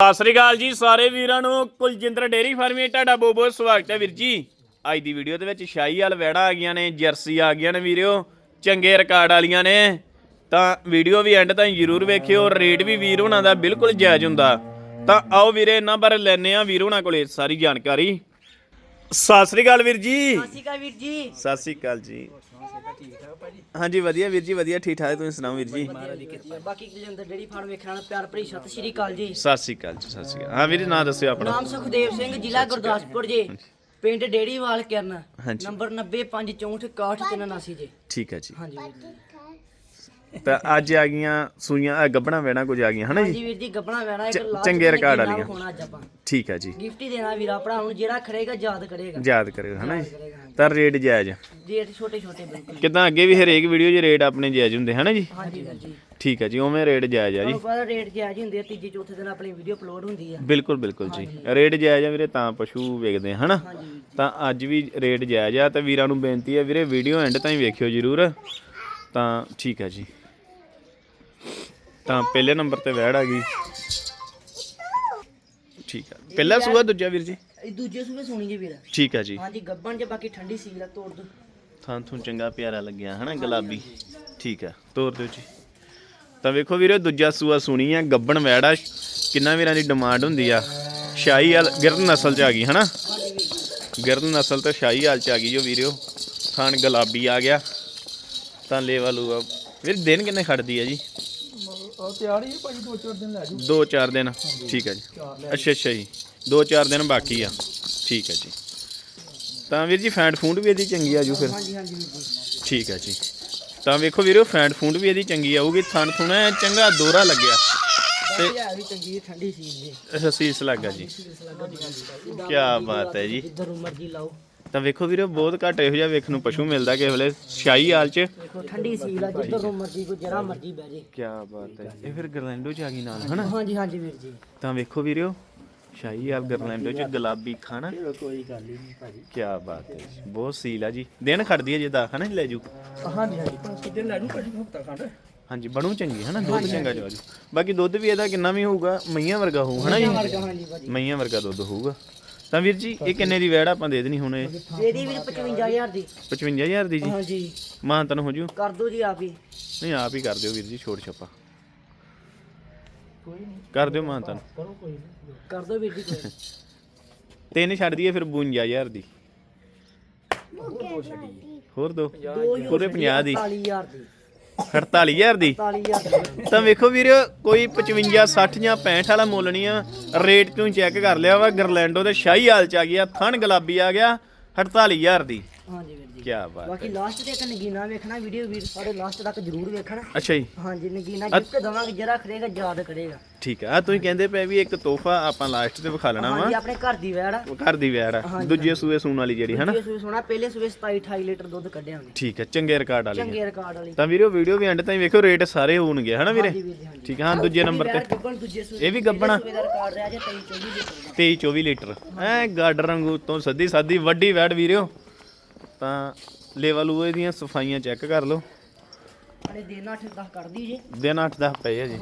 ਸਤਿ ਸ੍ਰੀ ਅਕਾਲ ਜੀ ਸਾਰੇ ਵੀਰਾਂ ਨੂੰ। ਕੁਲਜਿੰਦਰ ਡੇਰੀ ਫਾਰਮੀ ਤੁਹਾਡਾ ਬਹੁਤ ਬਹੁਤ ਸਵਾਗਤ ਹੈ ਵੀਰ ਜੀ। ਅੱਜ ਦੀ ਵੀਡੀਓ ਦੇ ਵਿੱਚ ਸ਼ਾਹੀ ਵਾਲ ਵੈੜਾ ਆ ਗਈਆਂ ਨੇ ਜਰਸੀ ਆ ਗਈਆਂ ਨੇ ਵੀਰਿਓ। ਚੰਗੇ ਰਿਕਾਰਡ ਵਾਲੀਆਂ ਨੇ। ਤਾਂ ਵੀਡੀਓ ਵੀ ਐਂਡ ਤਾਈਂ ਜ਼ਰੂਰ ਵੇਖਿਓ। ਰੇਟ ਵੀ ਵੀਰ ਹੋਣਾ ਦਾ ਬਿਲਕੁਲ ਜਾਇਜ਼ ਹੁੰਦਾ। ਤਾਂ ਆਓ ਵੀਰੇ ਇਹਨਾਂ ਬਾਰੇ ਲੈਣੇ ਆ ਵੀਰ ਹੋਣਾ ਕੋਲੇ ਸਾਰੀ ਜਾਣਕਾਰੀ। ਸਤਿ ਸ੍ਰੀ ਅਕਾਲ ਵੀਰ ਜੀ। ਸਤਿ ਸ਼੍ਰੀ ਅਕਾਲ ਵੀਰ ਜੀ। ਸਤਿ ਸ੍ਰੀ ਅਕਾਲ ਜੀ। ਹਾਂਜੀ ਵਧੀਆ ਵੀਰ ਜੀ ਵਧੀਆ ਠੀਕ ਠਾਕ। ਤੁਸੀਂ ਸੁਣਾਓ ਵੀਰ ਜੀ? ਬਾਕੀ ਕੁਲਜਿੰਦਰ ਡੇਰੀ ਫਾਰਮ ਵੇਖਣ ਵਾਲਾ ਪਿਆਰ ਭਰੀ ਸਤਿ ਸ਼੍ਰੀ ਅਕਾਲ ਜੀ। ਸਤਿ ਸ੍ਰੀ ਅਕਾਲ ਜੀ ਸਤਿ ਸ੍ਰੀ ਅਕਾਲ। ਹਾਂ ਵੀਰ ਨਾਂ ਦੱਸਿਓ ਆਪਣਾ। ਨਾਮ ਸੁਖਦੇਵ ਸਿੰਘ ਜ਼ਿਲ੍ਹਾ ਗੁਰਦਾਸਪੁਰ ਜੀ। ਪਿੰਡ ਡੇੜੀਵਾਲ ਕਿਰਨ। ਹਾਂਜੀ। ਨੰਬਰ 905461 ਜੀ। ਠੀਕ ਹੈ ਜੀ। ਹਾਂਜੀ ਵੀਰ ਜੀ। ਤਾਂ ਅੱਜ ਆ ਗਈਆਂ ਸੂਈਆਂ ਆ ਗੱਬਣਾ ਵੇਣਾ ਕੁਝ ਆ ਗਈਆਂ ਹਨਾ ਹਾਂਜੀ ਜੀ ਵੀਰ ਜੀ ਗੱਬਣਾ ਵੈਣਾ ਇੱਕ ਚ- ਲਾਸਟ ਚੰਗੇ ਰਿਕਾਰਡ ਵਾਲੀਆਂ। ਹੋਣਾ ਅੱਜ ਆਪਾਂ। ਠੀਕ ਹੈ ਜੀ। ਗਿਫਟ ਹੀ ਦੇਣਾ ਵੀਰਾ ਭਰਾ ਨੂੰ ਜਿਹੜਾ ਖੜੇਗਾ ਯਾਦ ਕਰੇਗਾ। ਯਾਦ ਕਰਿਓ ਹਨਾ ਜੀ? ਕਰੇਗਾ ਹਾਂਜੀ। ਤਾਂ ਰੇਟ ਜਾਇਜ਼ ਰੇਟ ਛੋਟੇ ਛੋਟੇ ਬਿਲਕੁਲ। ਕਿਦਾਂ ਅੱਗੇ ਵੀ ਹਰੇਕ ਵੀਡੀਓ 'ਚ ਰੇਟ ਆਪਣੇ ਜਾਇਜ਼ ਹੁੰਦੇ ਹਨਾ ਜੀ? ਹਾਂਜੀ ਵੀਰ ਜੀ। ਠੀਕ ਹੈ ਜੀ ਉਵੇਂ ਰੇਟ ਜਾਇਜ਼ ਆ ਜੀ। ਤੁਹਾਨੂੰ ਪਤਾ ਰੇਟ ਜਾਇਜ਼ ਹੀ ਹੁੰਦੇ ਆ ਤੀਜੇ ਚੌਥੇ ਦਿਨ ਆਪਣੀ ਵੀਡੀਓ ਅਪਲੋਡ ਹੁੰਦੀ ਆ। ਬਿਲਕੁਲ ਬਿਲਕੁਲ ਜੀ। ਰੇਟ ਜਾਇਜ਼ ਆ ਵੀਰੇ ਤਾਂ ਪਸ਼ੂ ਵੇਖਦੇ ਆ ਹਨਾ? ਹਾਂਜੀ ਤਾਂ ਅੱਜ ਵੀ ਰੇਟ ਜਾਇਜ਼ ਆ ਤੇ ਵੀਰਾਂ ਨੂੰ ਬੇਨਤੀ ਹੈ ਵੀਰੇ ਵੀਡੀਓ ਐਂਡ ਤਾਈਂ ਵੇਖਿਓ ਜਰੂਰ। ਤਾਂ ਠੀਕ ਹੈ ਜੀ। ਤਾਂ ਪਹਿਲੇ ਨੰਬਰ ਤੇ ਵੈੜ ਆ ਗਈ। ਠੀਕ ਹੈ ਪਹਿਲਾ ਸੂਆ ਦੂਜਾ ਵੀਰ ਜੀ? ਇਹ ਦੂਜੇ ਸੂਬੇ ਸੁਣੀ ਜੀ ਵੀਰ। ਠੀਕ ਹੈ ਜੀ। ਹਾਂਜੀ ਗੱਬਣ ਜੇ ਬਾਕੀ ਠੰਡੀ ਸੀ ਲਾ ਤੋੜ ਦੋ। ਥਾਂ ਥੂੰ ਚੰਗਾ ਪਿਆਰਾ ਲੱਗਿਆ ਹਨਾ ਗੁਲਾਬੀ? ਠੀਕ ਆ ਤੋਰ ਦਿਓ ਜੀ। ਤਾਂ ਵੇਖੋ ਵੀਰੇ ਦੂਜਾ ਸੂਆ ਸੁਣੀ ਆ ਗੱਬਣ ਵੈੜਾ ਕਿੰਨਾ ਵੀਰਾਂ ਦੀ ਡਿਮਾਂਡ ਹੁੰਦੀ ਆ। ਸ਼ਾਹੀ ਵਾਲ ਗਿਰਨ ਨਸਲ ਚ ਆ ਗਈ ਹਨਾ? ਗਿਰਨ ਨਸਲ ਤੋਂ ਸ਼ਾਹੀ ਹਾਲ ਚ ਆ ਗਈ ਜੋ ਵੀਰਿਓ ਥਾਣ ਗੁਲਾਬੀ ਆ ਗਿਆ। ਤਾਂ ਲੇਵਾ ਲੂਆ। ਵੀਰ ਦਿਨ ਕਿੰਨੇ ਖੜਦੀ ਆ ਜੀ? ਉਹ ਤਿਆਰ ਹੀ ਹੈ ਭਾਜੀ ਦੋ ਚਾਰ ਦਿਨ ਲੈ ਜੂ ਦੋ ਚਾਰ ਦਿਨ। ਠੀਕ ਹੈ ਜੀ। ਅੱਛਾ ਅੱਛਾ ਜੀ। ਦੋ ਚਾਰ ਦਿਨ ਬਾਕੀ ਆ। ਠੀਕ ਹੈ ਜੀ। ਤਾਂ ਵੀਰ ਜੀ ਫੈਂਟ ਫੂਡ ਵੀ ਇਹਦੀ ਚੰਗੀ ਆ ਜੂ ਫਿਰ? ਹਾਂਜੀ ਹਾਂਜੀ ਠੀਕ ਹੈ ਜੀ। ਤਾਂ ਵੇਖੋ ਵੀਰੋ ਫੈਂਟ ਫੂਡ ਵੀ ਇਹਦੀ ਚੰਗੀ ਆਊਗੀ। ਥਣ ਥੁਣਾ ਚੰਗਾ ਦੋਰਾ ਲੱਗਿਆ। ਬਾਕੀ ਹੈ ਵੀ ਚੰਗੀ ਠੰਡੀ ਸੀ ਜੀ। ਅੱਛਾ ਸੀਸ ਲੱਗਾ ਜੀ। ਕੀ ਬਾਤ ਹੈ ਜੀ। ਜਿੱਧਰ ਮਰਜ਼ੀ ਲਾਓ। ਤਾਂ ਵੇਖੋ ਵੀਰੋ ਬਹੁਤ ਘੱਟ ਇਹੋ ਜਿਹਾ ਵੇਖਣ ਨੂੰ ਪਸ਼ੂ ਮਿਲਦਾ ਕਿਸੇ ਵੇਲੇ ਸ਼ਾਹੀ ਹਾਲ ਚ। ਦੇਖੋ ਠੰਡੀ ਸੀ ਲਾ ਜਿੱਧਰ ਨੂੰ ਮਰਜ਼ੀ ਕੋ ਜਰਾ ਮਰਜ਼ੀ ਬਹਿ ਜੇ। ਕੀ ਬਾਤ ਹੈ। ਇਹ ਫਿਰ ਗਰਲੈਂਡੋ ਚ ਆ ਗਈ ਨਾਲ ਹਨਾ? ਹਾਂਜੀ ਹਾਂਜੀ ਵੀਰ ਜੀ। ਤਾਂ ਵੇਖੋ ਵੀਰੋ ਸ਼ਾਹੀ ਹਾਲ ਗਰਲੈਂਡੋ ਚ ਗੁਲਾਬੀ ਖਾਣਾ। ਕੋਈ ਗੱਲ ਹੀ ਨਹੀਂ ਭਾਜੀ। ਕੀ ਬਾਤ ਹੈ ਜੀ ਬਹੁਤ ਸੀਲ ਆ ਜੀ। ਦਿਨ ਖੜਦੀ ਹੈ ਜਿੱਦਾਂ ਹਨਾ ਲੈ ਜੂ। ਹਾਂਜੀ ਹਾਂਜੀ। ਪੰਜ ਦਿਨ ਲੈ ਜੂ ਭਾਜੀ ਹਫਤਾ ਖੰਡ। ਹਾਂਜੀ ਬਣੂ ਚੰਗੀ ਹਨਾ ਦੁੱਧ ਚੰਗਾ ਜੋ ਜੂ ਬਾਕੀ ਦੁੱਧ ਵੀ ਇਹਦਾ ਕਿੰਨਾ ਵੀ ਹੋਊਗਾ ਮਈਆਂ ਵਰਗਾ ਹੋਊ ਹਨਾ ਜੀ? ਵਰਗਾ ਹਾਂਜੀ ਭਾਜੀ। ਮਈਆਂ ਵਰਗਾ ਦੁੱਧ ਹੋਊਗਾ। ਤਾਂ ਵੀਰ ਜੀ ਇਹ ਕਿੰਨੇ ਦੀ ਵੈੜ ਆਪਾਂ ਦੇ ਦੇਣੀ ਹੁਣ ਇਹ? ਇਹਦੀ ਵੀਰ 55000 ਦੀ। 55000 ਦੀ ਜੀ? ਹਾਂਜੀ। ਮਾਂ ਤਨ ਹੋ ਜੂ? ਕਰ ਦੋ ਜੀ ਆਪ ਹੀ। ਨਹੀਂ ਆਪ ਹੀ ਕਰ ਦਿਓ ਵੀਰ ਜੀ ਛੋੜ ਛੱਪਾ। ਕੋਈ ਨਹੀਂ ਕਰ ਦਿਓ ਮਾਂ ਤਨ ਕਰੋ ਕੋਈ ਨਹੀਂ ਕਰ ਦੋ ਵੀਰ ਜੀ ਕੋਈ ਤਿੰਨ ਛੱਡ ਦਈਏ ਫਿਰ 52000 ਦੀ। ਹੋਰ ਦੋ। ਪੂਰੇ 50 ਦੀ। 40000 ਦੀ। 48000 ਦੀ। 40000 ਦੀ। ਤਾਂ ਵੇਖੋ ਵੀਰ ਕੋਈ 55 60 ਜਾਂ 65 ਵਾਲਾ ਮੁੱਲ ਨਹੀਂ ਆ। ਰੇਟ ਤੂੰ ਚੈੱਕ ਕਰ ਲਿਆ ਵਾ? ਗਰਲੈਂਡੋ ਦੇ ਸ਼ਾਹੀ ਹਾਲ ਚ ਆ ਗਿਆ ਥਣ ਗੁਲਾਬੀ ਆ ਗਿਆ 48000 ਦੀ। ਹਾਂਜੀ ਵੀਰ ਜੀ। ਕੀ ਬਾਤ ਬਾਕੀ ਲਾਸਟ ਤੇ ਇੱਕ ਨਗੀਨਾ ਵੇਖਣਾ ਵੀਡੀਓ ਵੀਰ ਸਾਡੇ ਲਾਸਟ ਤੱਕ ਜ਼ਰੂਰ ਵੇਖਣਾ। ਅੱਛਾ ਜੀ। ਹਾਂਜੀ ਨਗੀਨਾ ਗਿਫਟ ਦਵਾਂਗੇ ਜਰਾ ਖੜੇਗਾ ਯਾਦ ਕਰੇਗਾ। ਠੀਕ ਆ ਆਹ ਤੁਸੀਂ ਕਹਿੰਦੇ ਪਏ ਵੀ ਇੱਕ ਤੋਹਫਾ ਆਪਾਂ ਲਾਸਟ ਤੇ ਵਿਖਾ ਲੈਣਾ ਵਾ। ਹਾਂਜੀ ਆਪਣੇ ਘਰ ਦੀ ਵੈੜ ਆ। ਉਹ ਘਰ ਦੀ ਵੈੜ ਆ। ਦੂਜੇ ਸੂਏ ਸੂਣ ਵਾਲੀ ਜਿਹੜੀ ਹਨਾ? ਦੂਜੇ ਸੂਏ ਸੋਣਾ ਪਹਿਲੇ ਸੂਏ 27 28 ਲੀਟਰ ਦੁੱਧ ਕੱਢਿਆਂਗੇ। ਠੀਕ ਹੈ ਚੰਗੇ ਰਿਕਾਰਡ ਵਾਲੀ ਚੰਗੇ ਰਿਕਾਰਡ ਵਾਲੀ। ਤਾਂ ਵੀਰੋ ਵੀਡੀਓ ਵੀ ਐਂਡ ਤਾਈਂ ਵੇਖੋ ਰੇਟ ਸਾਰੇ ਹੋਣਗੇ ਹਨਾ ਵੀਰੇ? ਹਾਂਜੀ ਵੀਰ ਜੀ ਹਾਂਜੀ। ਠੀਕ ਆ ਹਾਂ ਦੂਜੇ ਨੰਬਰ ਤੇ ਵੈੜ ਗੱਬਣ ਦੂਜੇ ਸੂਏ ਇਹ ਵੀ ਗੱਬਣਾ। ਸੂਏ ਦਾ ਰਿਕਾਰਡ ਰਿਹਾ ਜੇ 23 24 ਲੀਟਰ ਦਾ। 23 24 ਲੀਟਰ। ਐ ਵਾਂਗੂ ਤੋਂ ਸੱਦੀ ਸਾਦੀ ਵੱਡੀ ਵੈੜ ਵੀਰਿਓ ਤਾਂ ਲੈਵਲ ਉਹ ਇਹਦੀਆਂ ਸਫਾਈਆਂ ਚੈੱਕ ਕਰ ਲਓ। ਅਰੇ ਦਿਨ 8 10 ਕੱਢਦੀ ਜੇ। ਦਿਨ 8 10 ਪਏ ਆ ਜੀ।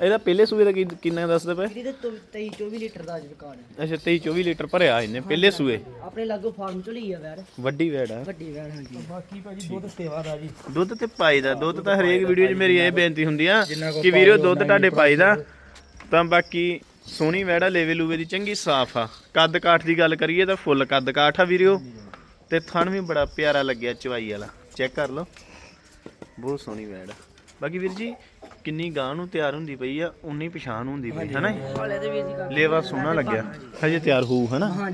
ਇਹਦਾ ਪਹਿਲੇ ਸੂਏ ਦਾ ਕੀ- ਕਿੰਨਾ ਦੱਸਦੇ ਪਏ? ਇਹਦੇ ਤੇ 23 24 ਲੀਟਰ ਦਾ ਰਿਕਾਰਡ ਹੈ। ਅੱਛਾ 23 24 ਲੀਟਰ ਭਰਿਆ ਇਹਨੇ ਪਹਿਲੇ ਸੂਏ। ਆਪਣੇ ਲਾਗੋ ਫਾਰਮ ਚ ਲਈ ਆ ਵੈੜ। ਵੱਡੀ ਵੈੜ ਆ। ਵੱਡੀ ਵੈੜ ਹਾਂਜੀ। ਬਾਕੀ ਭਾਜੀ ਦੁੱਧ ਸੇਵਾ ਦਾ ਜੀ। ਦੁੱਧ ਤੇ ਪਾਈ ਦਾ ਦੁੱਧ ਤਾਂ ਹਰੇਕ ਵੀਡੀਓ 'ਚ ਮੇਰੀ ਇਹ ਬੇਨਤੀ ਹੁੰਦੀ ਆ ਕਿ ਵੀਰੋ ਦੁੱਧ ਤੁਹਾਡੇ ਪਾਈ ਦਾ। ਤਾਂ ਬਾਕੀ ਸੋਹਣੀ ਵੈੜਾ ਲੇਵੇ ਲੂਵੇ ਦੀ ਚੰਗੀ ਸਾਫ਼ ਆ। ਕੱਦ ਕਾਠ ਦੀ ਗੱਲ ਕਰੀਏ ਤਾਂ ਫੁੱਲ ਕੱਦ ਕਾਠ ਆ ਵੀਰਿਓ ਤੇ ਥਣ ਵੀ ਬੜਾ ਪਿਆਰਾ ਲੱਗਿਆ ਚਵਾਈ ਵਾਲਾ। ਚੈੱਕ ਕਰ ਲਓ। ਬਹੁਤ ਸੋਹਣੀ ਵੈੜ। ਆ ਬਾਕੀ ਵੀਰ ਜੀ ਕਿੰਨੀ ਗਾਂ ਨੂੰ ਤਿਆਰ ਹੁੰਦੀ ਪਈ ਆ ਉਨੀ ਪਛਾਣ ਹੁੰਦੀ ਪਈ ਹਨਾ? ਕਰ ਲੇਵਾ ਸੋਹਣਾ ਲੱਗਿਆ। ਹਜੇ ਤਿਆਰ ਹੋਊ ਹਨਾ?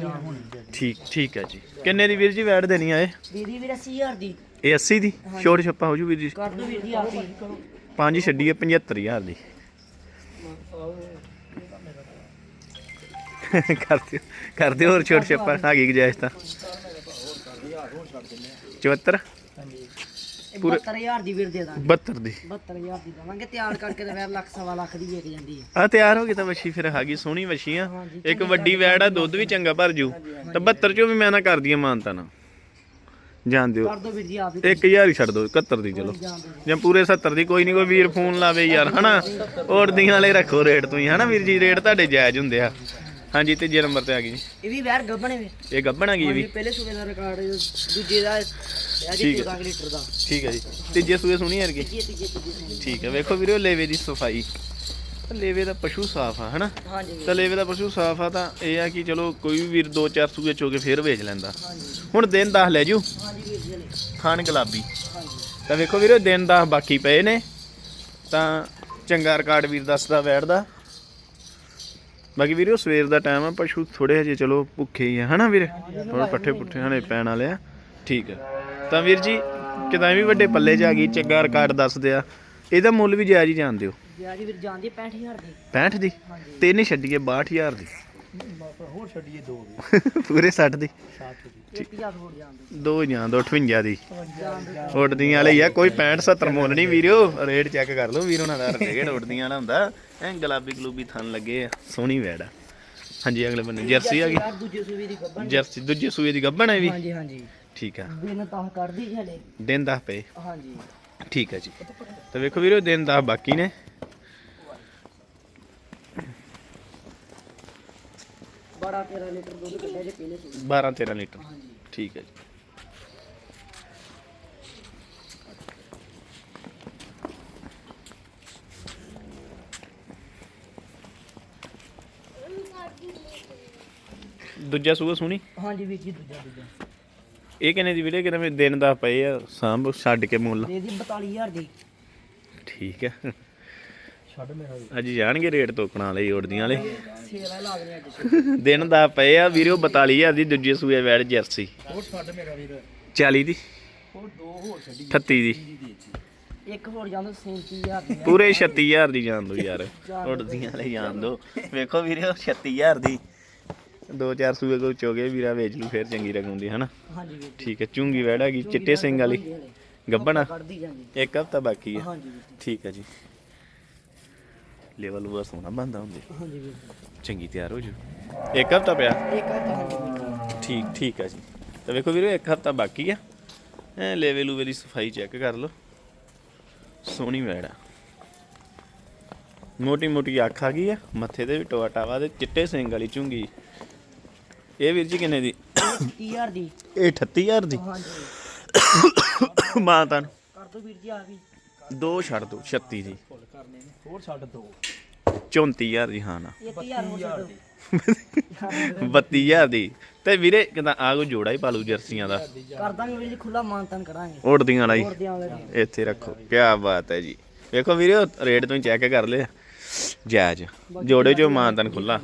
ਠੀਕ ਠੀਕ ਹੈ ਜੀ। ਕਿੰਨੇ ਦੀ ਵੀਰ ਜੀ ਵੈੜ ਦੇਣੀ ਆ ਇਹ? ਦੀਦੀ ਵੀਰ 80000 ਦੀ। ਇਹ 80 ਦੀ? ਛੋੜ ਛੱਪਾ ਹੋ ਜੂ ਵੀਰ ਜੀ। ਕਰ ਦੋ ਵੀਰ ਜੀ ਆਪ ਹੀ। ਪੰਜ ਛੱਡੀਏ 75000 ਦੀ। ਕਰ ਦਿਓ ਕਰ ਦਿਓ ਹੋਰ ਛੋਟ ਛੱਪਾ ਆ ਗਈ ਗਜਾਇਸ਼ ਤਾਂ। 74 ਇਹ 72000 ਦੀ ਵੀਰ ਦੇ ਦਾਂਗੇ। 72 ਦੀ। 72000 ਦੀ ਦਵਾਂਗੇ ਤਿਆਰ ਕਰਕੇ ਤੇ ਵੈਰ ਲੱਖ ਸਵਾ ਲੱਖ ਦੀ ਵਿਕ ਜਾਂਦੀ ਹੈ ਆ ਤਿਆਰ ਹੋ ਗਈ ਤਾਂ ਵੱਛੀ ਫਿਰ ਆ ਗਈ ਸੋਹਣੀ ਵੱਛੀ ਆ। ਇੱਕ ਵੱਡੀ ਵੈੜ ਆ ਦੁੱਧ ਵੀ ਚੰਗਾ ਭਰ ਜੂ। ਤਾਂ 72 ਚੋਂ ਵੀ ਮੈਂ ਨਾ ਕਰਦੀ ਆ ਮਾਨਤਾ ਨਾ ਜਾਣ ਦਿਓ। ਕਰ ਦੋ ਵੀਰ ਜੀ ਆਪ ਹੀ 1000 ਹੀ ਛੱਡ ਦਿਓ 71 ਦੀ ਚਲੋ। ਜਾਂ ਪੂਰੇ 70 ਦੀ ਕੋਈ ਨਹੀਂ ਕੋਈ ਵੀਰ ਫੋਨ ਲਾਵੇ ਯਾਰ ਹਨਾ? ਔੜਦੀਆਂ ਵਾਲੇ ਰੱਖੋ ਰੇਟ ਤੁਸੀਂ ਹਨਾ ਵੀਰ ਜੀ? ਰੇਟ ਤੁਹਾਡੇ ਜਾਇਜ਼ ਹੁੰਦੇ ਆ। ਹਾਂਜੀ ਤੀਜੇ ਨੰਬਰ ਤੇ ਆ ਗਈ ਜੀ। ਇਹ ਵੀ ਵੈਰ ਗੱਬਣੇ ਵੇ ਇਹ ਗੱਬਣ ਆ ਗਈ ਇਹ ਵੀ। ਪਹਿਲੇ ਸੂਬੇ ਦਾ ਰਿਕਾਰਡ ਦੂਜੇ ਦਾ ਹੈ ਜੀ ਠੀਕ ਹੈ। 14 ਲੀਟਰ ਦਾ। ਠੀਕ ਹੈ ਜੀ। ਤੀਜੇ ਸੂਏ ਸੁਣੀ ਯਾਰ ਕੀ ਤੀਜੇ ਤੀਜੇ ਤੀਜੇ ਠੀਕ ਹੈ ਵੇਖੋ ਵੀਰੋ ਲੇਵੇ ਦੀ ਸਫ਼ਾਈ। ਲੇਵੇ ਦਾ ਪਸ਼ੂ ਸਾਫ਼ ਆ ਹਨਾ? ਹਾਂਜੀ ਤਾਂ ਲੇਵੇ ਦਾ ਪਸ਼ੂ ਸਾਫ਼ ਆ ਤਾਂ ਇਹ ਆ ਕਿ ਚਲੋ ਕੋਈ ਵੀ ਵੀਰ ਦੋ ਚਾਰ ਸੂਏ ਚੋ ਕੇ ਫੇਰ ਵੇਚ ਲੈਂਦਾ। ਹੁਣ ਦਿਨ 10 ਲੈ ਜੂ ਹਾਂਜੀ ਵੀਰ ਜੀ ਨੇ। ਖਾਨ ਗੁਲਾਬੀ। ਹਾਂਜੀ। ਤਾਂ ਵੇਖੋ ਵੀਰੋ ਦਿਨ 10 ਬਾਕੀ ਪਏ ਨੇ। ਤਾਂ ਚੰਗਾ ਰਿਕਾਰਡ ਵੀਰ ਦੱਸਦਾ ਬੈਠਦਾ ਬਾਕੀ ਵੀਰੋ ਸਵੇਰ ਦਾ ਟਾਈਮ ਆ ਪਸ਼ੂ ਥੋੜੇ ਹਜੇ ਚਲੋ ਭੁੱਖੇ ਹੀ ਆ ਹਨਾ ਵੀਰੇ? ਥੋੜੇ ਪੱਠੇ ਪੁੱਠੇ ਹਣੇ ਪੈਣ ਵਾਲੇ ਆ। ਠੀਕ ਹੈ ਤਾਂ ਵੀਰ ਜੀ ਕਿਦਾਂ ਵੀ ਵੱਡੇ ਪੱਲੇ 'ਚ ਆ ਗਈ ਚੰਗਾ ਰਿਕਾਰਡ ਦੱਸਦੇ ਆ। ਇਹਦਾ ਮੁੱਲ ਵੀ ਜਾਇਜ਼ ਹੀ ਜਾਣਦੇ ਹੋ? ਵਿਆਜੀ ਵੀਰ ਜਾਂਦੀ 65000 ਦੀ। 65 ਦੀ? ਹਾਂਜੀ। ਤਿੰਨ ਹੀ ਛੱਡੀਏ 62000 ਦੀ? ਬਸ ਹੋਰ ਛੱਡੀਏ ਦੋ ਵੀ ਪੂਰੇ 60 ਦੀ? ਸਾਤ ਦੀ। 1000 ਹੋਰ ਜਾਂਦੀ ਦੋ ਜਾਂ ਦੋ 58 ਦੀ। ਉੱਡਦੀਆਂ ਵਾਲੇ ਆ ਕੋਈ 65 70 ਮੁੱਲ ਨਹੀਂ ਵੀਰੋ। ਰੇਟ ਚੈੱਕ ਕਰ ਲਓ ਵੀਰ ਉਹਨਾਂ ਦਾ ਰੇਟ ਉੱਡਦੀਆਂ ਵਾਲਾ ਹੁੰਦਾ। ਐ ਗੁਲਾਬੀ ਗਲੂਬੀ ਥਣ ਲੱਗੇ ਆ ਸੋਹਣੀ ਵੈੜ ਆ। ਹਾਂਜੀ ਅਗਲੇ ਬੰਨੇ ਜਰਸੀ ਆ ਗਈ। ਦੂਜੇ ਦੀ ਗੱਬਣ ਜਰਸੀ ਦੂਜੇ ਸੂਏ ਦੀ ਗੱਭਣ ਹੈ ਵੀ? ਹਾਂਜੀ ਹਾਂਜੀ। ਠੀਕ ਆ। ਦਿਨ ਤਾਂ ਕਰਦੀ ਹਲੇ। ਦਿਨ ਦਸ ਪਏ। ਹਾਂਜੀ। ਠੀਕ ਹੈ ਜੀ। ਤਾਂ ਵੇਖੋ ਵੀਰੋ ਦਿਨ ਦਸ ਬਾਕੀ ਨੇ। ਬੜਾ 13 ਲੀਟਰ ਦੁੱਧ ਕੱਢਿਆ ਜੇ ਪਹਿਲੇ ਸੂਬੇ 12 13 ਲੀਟਰ। ਠੀਕ ਹੈ ਜੀ। ਦੂਜਾ ਸੂਆ ਸੁਣੀ? ਹਾਂਜੀ ਵੀਰ ਜੀ ਦੂਜਾ ਦੂਜਾ। ਇਹ ਕਿੰਨੇ ਦੀ ਵੀਡੀਓ ਕਿੰਨੇ ਦਿਨ ਦਾ ਪਏ ਆ ਸਾਂਭ ਛੱਡ ਕੇ ਮੁੱਲ। ਦੇ ਦੀ 42000 ਦੀ। ਠੀਕ ਹੈ। ਅੱਜ ਜਾਣਗੇ ਰੇਟ ਤੋਕਣ ਵਾਲੇ ਉੜਦੀਆਂ ਵਾਲੇ। ਸੇਲ ਲਾ ਦੇਣੀ ਅੱਜ। ਦਿਨ ਦਾ ਪਏ ਆ ਵੀਰੋ 42000 ਦੀ ਦੂਜੇ ਸੂਏ ਵੈੜ ਜਰਸੀ। ਹੋਰ ਛੱਡ ਮੇਰਾ ਵੀਰ। 40 ਦੀ। ਹੋਰ ਦੋ ਹੋਰ ਛੱਡੀ। 38 ਦੀ। ਇੱਕ ਹੋਰ ਜਾਂਦਾ 37000 ਦੀ। ਪੂਰੇ 36000 ਦੀ ਜਾਣ ਦੋ ਯਾਰ। ਉੜਦੀਆਂ ਵਾਲੇ ਜਾਣ ਦੋ। ਵੇਖੋ ਵੀਰੋ 36000 ਦੀ। ਦੋ ਚਾਰ ਸੂਏ ਕੋ ਚੋਗੇ ਵੀਰਾ ਵੇਚ ਲੂ ਫੇਰ ਚੰਗੀ ਰਕਮ ਹਨਾ? ਹਾਂਜੀ ਵੀਰ ਠੀਕ ਹੈ ਚੁੰਗੀ ਵੈੜ ਹੈਗੀ ਚਿੱਟੇ ਸਿੰਘ ਵਾਲੀ। ਗੱਬਣਾ। ਕੱਢਦੀ ਜਾਂਦੀ। ਇੱਕ ਹਫਤਾ ਬਾਕੀ ਹੈ। ਹਾਂਜੀ ਵੀਰ ਜੀ। ਠੀਕ ਹੈ ਜੀ। ਲੈਵਲ ਉਹ ਸੋਨਾ ਬੰਦਾ ਹੁੰਦੇ ਹਾਂਜੀ ਵੀਰ ਚੰਗੀ ਤਿਆਰ ਹੋ ਜੂ। ਇੱਕ ਹਫਤਾ ਪਿਆ? ਇੱਕ ਹਾਂਜੀ ਜੀ ਠੀਕ ਠੀਕ ਹੈ ਜੀ। ਤਾਂ ਵੇਖੋ ਵੀਰੋ ਇੱਕ ਹਫਤਾ ਬਾਕੀ ਆ। ਐ ਲੈਵੇ ਲੂਵੇ ਦੀ ਸਫ਼ਾਈ ਚੈੱਕ ਕਰ ਲਓ। ਸੋਹਣੀ ਵੈੜ ਆ। ਮੋਟੀ ਮੋਟੀ ਅੱਖ ਆ ਗਈ ਆ। ਮੱਥੇ ਤੇ ਵੀ ਟੋਆ ਟਾਵਾ ਤੇ ਚਿੱਟੇ ਸਿੰਘ ਵਾਲੀ ਚੁੰਗੀ ਇਹ ਵੀਰ ਜੀ ਕਿੰਨੇ ਦੀ? 30000 ਦੀ। ਇਹ 38000 ਦੀ? ਹਾਂਜੀ। ਮਾਤਾ ਨੂੰ। ਕਰ ਦੋ ਵੀਰ ਜੀ ਆ ਵੀ ਦੋ ਛੱਡ ਦੋ 36 ਦੀ ਫੁੱਲ ਕਰਨੇ ਨੇ ਹੋਰ ਛੱਡ ਦੋ। 34000 ਦੀ ਹਾਂ ਨਾ। 1000 ਹੋਰ ਛੱਡੋ 32000 ਦੀ। ਤੇ ਵੀਰੇ ਕਿਦਾਂ ਆ ਕੋ ਜੋੜਾ ਹੀ ਪਾਲੂ ਜਰਸੀਆਂ ਦਾ। ਕਰ ਦਾਂਗੇ ਵੀਰ ਜੀ ਖੁੱਲਾ ਮਾਨਤਨ ਕਰਾਂਗੇ। ਉੜਦੀਆਂ ਵਾਲਾ ਜੀ। ਇੱਥੇ ਰੱਖੋ। ਕੀ ਬਾਤ ਹੈ ਜੀ। ਵੇਖੋ ਵੀਰੇ ਰੇਟ ਤੁਸੀਂ ਚੈੱਕ ਕਰ ਲਿਆ। ਜਾਇਜ਼। ਜੋੜੇ ਚੋਂ ਮਾਨਤਨ ਖੁੱਲਾ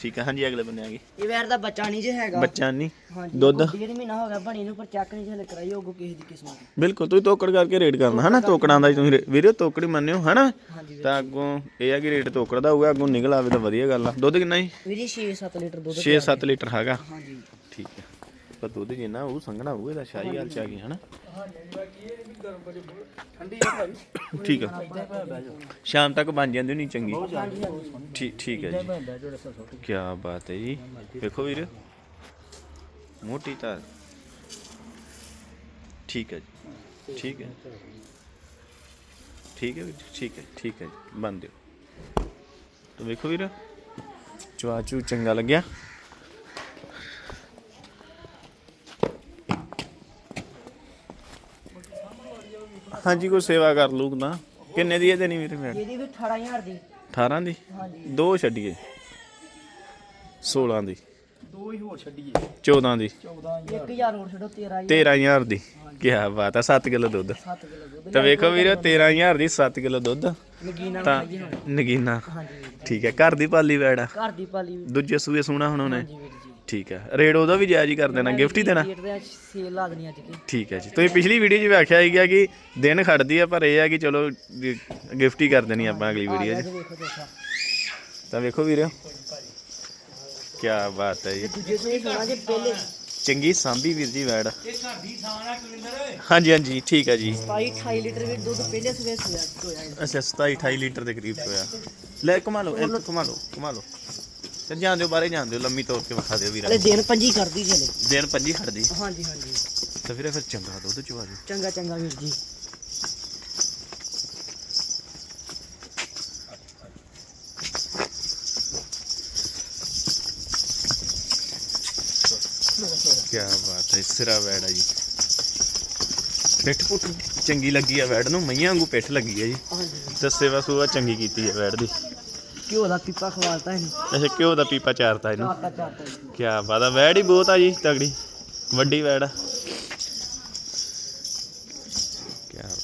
ਠੀਕ ਹੈ ਹਾਂਜੀ ਅਗਲੇ ਬੰਦੇ ਆ ਗਏ। ਇਹ ਵੈਰ ਦਾ ਬੱਚਾ ਨਹੀਂ ਜੇ ਹੈਗਾ। ਬੱਚਾ ਨਹੀਂ ਹਾਂਜੀ ਦੁੱਧ? ਡੇਢ ਮਹੀਨਾ ਹੋ ਗਿਆ ਬਣੀ ਨੂੰ ਪਰ ਚੱਕ ਨਹੀਂ ਹਲੇ ਕਰਾਈ ਹੋਗੋ ਕਿਸੇ ਦੀ ਕਿਸਮਤ ਬਿਲਕੁਲ ਤੁਸੀਂ ਤੋਕੜ ਕਰਕੇ ਰੇਟ ਕਰਨਾ ਹਨਾ? ਤੋਕੜਾਂ ਦਾ ਹੀ ਤੁਸੀਂ ਰੇ- ਵੀਰੇ ਤੋਕੜੀ ਮੰਨਿਓ ਹਨਾ? ਹਾਂਜੀ ਵੀਰ। ਤਾਂ ਅੱਗੋਂ ਇਹ ਆ ਕਿ ਰੇਟ ਤੋਕੜ ਦਾ ਹੋਊਗਾ ਅੱਗੋਂ ਨਿਕਲ ਆਵੇ ਤਾਂ ਵਧੀਆ ਗੱਲ ਆ। ਦੁੱਧ ਕਿੰਨਾ ਜੀ? ਵੀਰ ਜੀ 6-7 ਲੀਟਰ ਦੁੱਧ 6-7 ਲੀਟਰ ਹੈਗਾ। ਹਾਂਜੀ। ਠੀਕ ਹੈ। ਪਰ ਦੁੱਧ ਜਿੰਨਾ ਉਹ ਸੰਘਣਾ ਹੋਊਗਾ ਇਹਦਾ ਸ਼ਾਹੀ ਹਾਲ ਚ ਆ ਗਈ, ਹਨਾ? ਠੰਡੀ ਆ। ਸ਼ਾਮ ਤੱਕ ਬਣ ਜਾਂਦੀ ਨਹੀਂ ਚੰਗੀ। ਠੀਕ ਠੀਕ ਹੈ ਜੀ। ਕੀ ਬਾਤ ਹੈ ਜੀ। ਵੇਖੋ ਵੀਰ, ਮੋਟੀ ਤਾਂ ਠੀਕ ਹੈ ਜੀ। ਠੀਕ ਹੈ। ਠੀਕ ਹੈ ਵੀਰ ਠੀਕ ਹੈ ਠੀਕ ਹੈ ਜੀ। ਬੰਦ ਦਿਓ। ਤਾਂ ਵੇਖੋ ਵੀਰ ਚਵਾਚੂ ਚੰਗਾ ਲੱਗਿਆ। ਹਾਂਜੀ ਕੋਈ ਸੇਵਾ ਕਰ ਨਾ ਕਿੰਨੇ ਦੀ ਹੈ ਦੇਣੀ ਵੀਰ ਮੈਂ? ਇਹਦੀ ਵੀ 18000 ਦੀ। 18 ਦੀ? ਹਾਂਜੀ। ਦੋ ਛੱਡੀਏ। 16 ਦੀ। ਦੋ ਹੀ ਹੋਰ ਛੱਡੀਏ। 14 ਦੀ। 14000 1000 ਹੋਰ ਛੱਡੋ 13000 13000 ਦੀ। ਕੀ ਬਾਤ ਹੈ 7 ਕਿਲੋ ਦੁੱਧ। 7 ਕਿਲੋ ਦੁੱਧ। ਤਾਂ ਵੇਖੋ ਵੀਰੋ 13000 ਦੀ 7 ਕਿਲੋ ਦੁੱਧ। ਨਗੀਨਾ ਤਾਂ ਨਗੀਨਾ। ਹਾਂਜੀ। ਠੀਕ ਹੈ ਘਰ ਦੀ ਪਾਲੀ ਵੈੜਾ ਘਰ ਦੀ ਪਾਲੀ। ਦੂਜੇ ਸੂਏ ਸੋਣਾ ਹੁਣ ਉਹਨੇ। ਠੀਕ ਹੈ। ਰੇਟ ਉਹਦਾ ਵੀ ਜਾਇਜ਼ ਹੀ ਕਰ ਦੇਣਾ ਗਿਫਟ ਹੀ ਦੇਣਾ। ਰੇਟ ਦੇ ਸੇਲ ਲਾ ਦੇਣੀ ਅੱਜ ਕੀ। ਠੀਕ ਹੈ ਜੀ। ਤੁਸੀਂ ਪਿਛਲੀ ਵੀਡੀਓ 'ਚ ਵੀ ਹੀ ਗਿਆ ਕਿ ਦਿਨ ਖੜਦੀ ਆ ਪਰ ਇਹ ਆ ਕਿ ਚਲੋ ਗਿਫਟ ਹੀ ਕਰ ਦੇਣੀ ਆਪਾਂ ਅਗਲੀ ਵੀਡੀਓ 'ਚ। ਅੱਜ ਵੇਖੋ ਦੇਖਾ। ਤਾਂ ਵੇਖੋ ਵੀਰੋ। ਕੀ ਬਾਤ ਹੈ ਜੀ। ਦੂਜੇ ਸੂਏ ਸੋਣਾ ਜੇ ਪਹਿਲੇ ਚੰਗੀ ਸਾਂਭੀ ਵੀਰ ਜੀ ਵੈੜ। ਇਹ ਘਰ ਦੀ ਸਾਣਾ ਕਵਿੰਦਰ ਹਾਂਜੀ ਹਾਂਜੀ ਠੀਕ ਹੈ ਜੀ। 27 28 ਲੀਟਰ ਵੀ ਦੁੱਧ ਪਹਿਲੇ ਹੋਇਆ। ਇਹ। ਅੱਛਾ 27 28 ਲੀਟਰ ਦੇ ਕਰੀਬ ਹੋਇਆ ਲੈ ਘੁਮਾ ਲਓ ਇਹ ਘੁਮਾ ਲਓ ਘੁਮਾ ਲਓ। ਤੇ ਜਾਣ ਦਿਓ ਬਾਹਰੇ ਜਾਣ ਦਿਓ ਲੰਮੀ ਤੌਰ ਤੇ ਵਿਖਾ ਦਿਓ ਵੀਰਾ ਹਲੇ ਦਿਨ ਪੰਜੀ ਕਰਦੀ ਜੇ ਹਲੇ। ਦਿਨ ਪੰਜੀ ਖੜਦੀ। ਹਾਂਜੀ ਹਾਂਜੀ। ਤਾਂ ਵੀਰੇ ਫਿਰ ਚੰਗਾ ਦੁੱਧ ਚਵਾ ਦਿਓ। ਚੰਗਾ ਚੰਗਾ ਵੀਰ ਜੀ। ਕੀ ਬਾਤ ਹੈ ਸਿਰਾ ਵੈੜ ਆ ਜੀ। ਪਿੱਠ ਪੁੱਠ ਚੰਗੀ ਲੱਗੀ ਆ ਵੈੜ ਨੂੰ ਮਈਆਂ ਵਾਂਗੂ ਪਿੱਠ ਲੱਗੀ ਆ ਜੀ। ਹਾਂਜੀ। ਤੇ ਸੇਵਾ ਸੂਵਾ ਚੰਗੀ ਕੀਤੀ ਹੈ ਵੈੜ ਦੀ। ਘਿਓ ਦਾ ਪੀਪਾ ਖਵਾਲਤਾ ਇਹਨੂੰ। ਅੱਛਾ ਘਿਓ ਦਾ ਪੀਪਾ ਚਾਰਤਾ ਇਹਨੂੰ। ਕੀ ਬਾਤ ਆ ਵੈੜ ਹੀ ਬਹੁਤ ਆ ਜੀ ਤਗੜੀ। ਵੱਡੀ ਵੈੜ ਆ। ਕੀ ਬਾਤ ਹੈ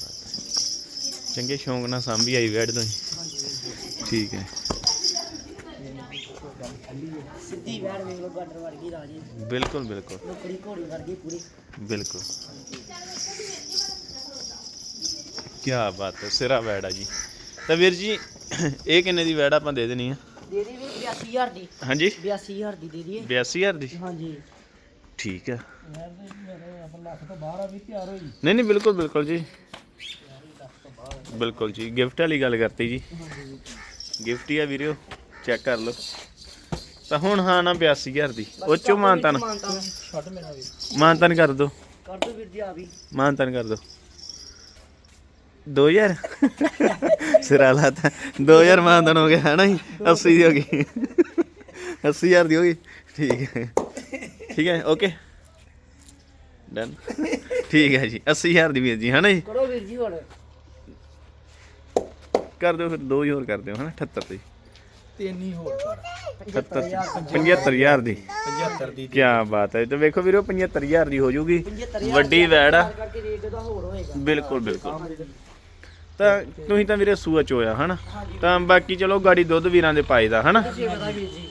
ਚੰਗੇ ਸ਼ੌਂਕ ਨਾਲ ਸਾਂਭੀ ਆਈ ਵੈੜ ਤੋਂ ਹੀ ਠੀਕ ਹੈ। ਸਿੱਧੀ ਵੈੜ ਵੇਖ ਲੋ ਗਾਡਰ ਵਰਗੀ ਰਾਜੀ ਬਿਲਕੁਲ ਬਿਲਕੁਲ। ਨੌਕਰੀ ਘੋੜੀ ਵਰਗੀ ਪੂਰੀ। ਬਿਲਕੁਲ। ਕੀ ਬਾਤ ਹੈ ਸਿਰਾ ਵੈੜ ਆ ਜੀ। ਤਾਂ ਵੀਰ ਜੀ ਇਹ ਕਿੰਨੇ ਦੀ ਵੈੜ ਆਪਾਂ ਦੇ ਦੇਣੀ ਆ? ਦੇ ਦੀ ਵੀ 82000 ਦੀ। ਹਾਂਜੀ? 82000 ਦੀ ਦੇ ਦਈਏ। 82000 ਦੀ? ਹਾਂਜੀ। ਠੀਕ ਆ। ਯਾਰ ਮੇਰੇ ਆਪਾਂ ਲੱਖ ਤੋਂ ਬਾਹਰ ਆ ਵੀ ਤਿਆਰ ਹੋਈ। ਨਹੀਂ ਨਹੀਂ ਬਿਲਕੁਲ ਬਿਲਕੁਲ ਜੀ। ਬਿਲਕੁਲ ਜੀ ਗਿਫਟ ਵਾਲੀ ਗੱਲ ਕਰਤੀ ਜੀ। ਗਿਫਟ ਹੀ ਆ ਵੀਰਿਓ ਚੈੱਕ ਕਰ ਲਓ। ਤਾਂ ਹੁਣ ਹਾਂ ਨਾ 82000 ਦੀ। ਉਹ ਚੋਂ ਮਾਨਤਨ। ਮਾਨਤਾਨ। ਛੱਡ ਮੇਰਾ ਵੀ। ਮਾਨਤਨ ਕਰ ਦੋ। ਕਰ ਦੋ ਵੀਰ ਜੀ ਆ ਵੀ। ਮਾਨਤਨ ਕਰ ਦੋ। 2000 ਸਿਰਾ ਲਾਤਾ। 2000 ਮਾਨਤਨ ਹੋ ਗਿਆ ਹੈ ਨਾ ਜੀ? 80 ਦੀ ਹੋ ਗਈ। 80000 ਦੀ ਹੋ ਗਈ। ਠੀਕ ਹੈ। ਠੀਕ ਹੈ ਓਕੇ ਡਨ ਠੀਕ ਹੈ ਜੀ 80000 ਦੀ ਵੀਰ ਜੀ ਹੈ ਨਾ ਜੀ? ਕਰੋ ਵੀਰ ਜੀ ਹੁਣ। ਕਰ ਦਿਓ ਫਿਰ ਦੋ ਹੀ ਹੋਰ ਕਰ ਦਿਓ ਹਨਾ? 78 ਦੀ। ਤਿੰਨ ਹੀ ਹੋਰ ਕਰ। 78 75000 ਦੀ। 75 ਦੀ। ਕੀ ਬਾਤ ਹੈ ਤੇ ਵੇਖੋ ਵੀਰੋ 75000 ਦੀ ਹੋ ਜੂਗੀ। 75000 ਵੱਡੀ ਵੈੜ ਆ। ਬਿਲਕੁਲ ਬਿਲਕੁਲ। ਤਾਂ ਤੁਸੀਂ ਤਾਂ ਵੀਰੇ ਸੂਆ ਚੋਇਆ ਹਨਾ? ਤਾਂ ਬਾਕੀ ਚਲੋ ਗਾੜੀ ਦੁੱਧ ਵੀਰਾਂ ਦੇ ਪਾਈ ਦਾ ਹਨਾ?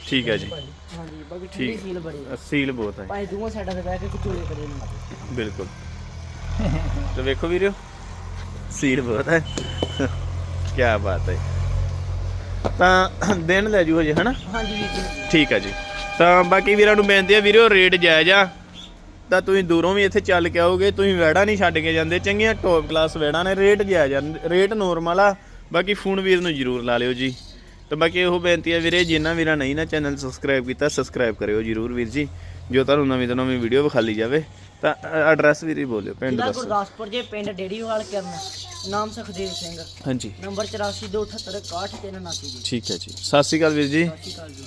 ਠੀਕ ਹੈ ਜੀ। ਹਾਂਜੀ ਬਾਕੀ ਸੀਲ ਬੜੀ। ਸੀਲ ਬਹੁਤ ਹੈ। ਭਾਈ ਦੋਵਾਂ ਸਾਈਡਾਂ ਤੇ ਬਹਿ ਕੇ ਕਿਚੋਲੇ ਕਰੇ ਨੇ ਬਿਲਕੁਲ। ਤੇ ਵੇਖੋ ਵੀਰੋ ਸੀਲ ਬਹੁਤ ਹੈ। ਕੀ ਬਾਤ ਹੈ। ਤਾਂ ਦਿਨ ਲੈ ਜੂ ਹਜੇ ਹਨਾ? ਹਾਂਜੀ ਵੀਰ ਜੀ। ਠੀਕ ਹੈ ਜੀ। ਤਾਂ ਬਾਕੀ ਵੀਰਾਂ ਨੂੰ ਬੇਨਤੀ ਹੈ ਵੀਰੋ ਰੇਟ ਜਾਇਜ਼ ਆ। ਤਾਂ ਤੁਸੀਂ ਦੂਰੋਂ ਵੀ ਇੱਥੇ ਚੱਲ ਕੇ ਆਓਗੇ ਤੁਸੀਂ ਵੈੜਾ ਨਹੀਂ ਛੱਡ ਕੇ ਜਾਂਦੇ ਚੰਗੀਆਂ ਟੌਪ ਕਲਾਸ ਵੈੜਾਂ ਨੇ ਰੇਟ ਜਾਇਜ਼ ਆ ਰੇਟ ਨੋਰਮਲ ਆ ਬਾਕੀ ਫੋਨ ਵੀਰ ਨੂੰ ਜਰੂਰ ਲਾ ਲਿਓ ਜੀ। ਤਾਂ ਬਾਕੀ ਇਹੋ ਬੇਨਤੀ ਹੈ ਵੀਰੇ ਜਿਨ੍ਹਾਂ ਵੀਰਾਂ ਨਹੀਂ ਨਾ ਚੈਨਲ ਸਬਸਕ੍ਰਾਈਬ ਕੀਤਾ ਸਬਸਕ੍ਰਾਈਬ ਕਰਿਓ ਜਰੂਰ ਵੀਰ ਜੀ। ਜੋ ਤੁਹਾਨੂੰ ਨਵੀਂ ਤੋਂ ਨਵੀਂ ਵੀਡੀਓ ਵਿਖਾਲੀ ਜਾਵੇ ਤਾਂ ਐਡਰੈਸ ਵੀਰ ਬੋਲਿਓ ਪਿੰਡ ਜ਼ਿਲ੍ਹਾ ਦੱਸੋ। ਗੁਰਦਾਸਪੁਰ ਜੇ ਪਿੰਡ ਡੇੜੀਵਾਲ ਕਰਨ। ਨਾਮ ਸੁਖਦੇਵ ਸਿੰਘ। ਹਾਂਜੀ। ਨੰਬਰ 8428616379 ਜੀ। ਠੀਕ ਹੈ ਜੀ। ਸਤਿ ਸ਼੍ਰੀ ਅਕਾਲ ਵੀਰ ਜੀ। ਸਤਿ ਸ਼੍ਰੀ ਅਕਾਲ ਜੀ।